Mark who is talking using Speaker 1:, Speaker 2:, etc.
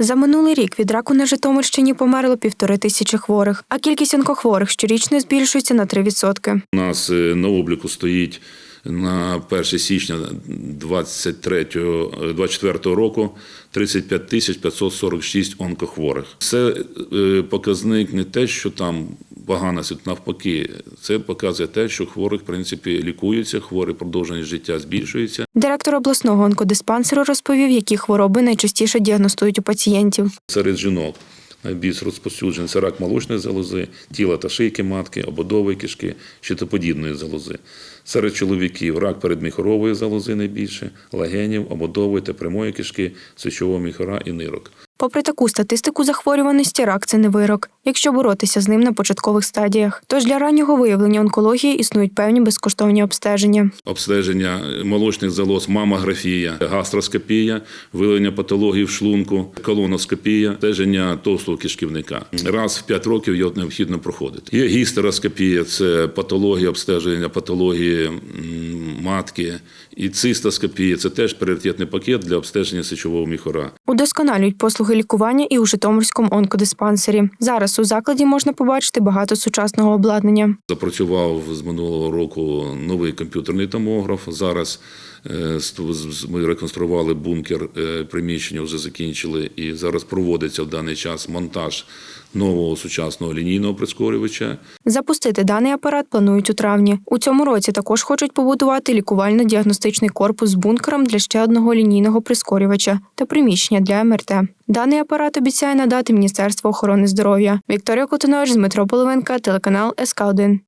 Speaker 1: За минулий рік від раку на Житомирщині померло півтори тисячі хворих, а кількість онкохворих щорічно збільшується на 3%.
Speaker 2: У нас е, на обліку стоїть на 1 січня 2024 року 35 тисяч 546 онкохворих. Це е, показник не те, що там погана ситуація, навпаки, це показує те, що хворих в принципі лікуються, хворі продовження життя збільшується.
Speaker 1: Директор обласного онкодиспансеру розповів, які хвороби найчастіше діагностують у пацієнтів.
Speaker 2: Серед жінок найбільш розповсюджений це рак молочної залози, тіла та шийки матки, ободової кишки, щитоподібної залози. Серед чоловіків рак передміхорової залози найбільше, легенів, ободової та прямої кишки, сечового міхора і нирок.
Speaker 1: Попри таку статистику захворюваності, рак це не вирок, якщо боротися з ним на початкових стадіях. Тож для раннього виявлення онкології існують певні безкоштовні обстеження.
Speaker 2: Обстеження молочних залоз, мамографія, гастроскопія, виявлення патології в шлунку, колоноскопія, стеження товстого кишківника. Раз в 5 років його необхідно проходити. Є гістероскопія, це патологія обстеження патології матки, і цистоскопія це теж пріоритетний пакет для обстеження сечового міхора.
Speaker 1: Удосконалюють послуги лікування і у Житомирському онкодиспансері. Зараз у закладі можна побачити багато сучасного обладнання.
Speaker 2: Запрацював з минулого року новий комп'ютерний томограф. Зараз е, ми реконструювали бункер е, приміщення, вже закінчили, і зараз проводиться в даний час монтаж нового сучасного лінійного прискорювача.
Speaker 1: Запустити даний апарат планують у травні. У цьому році також хочуть побудувати лікувально-діагностичний корпус з бункером для ще одного лінійного прискорювача та приміщення для МРТ. Даний апарат обіцяє надати Міністерство охорони здоров'я. Вікторія Котонович, Дмитро Половенка, телеканал СК 1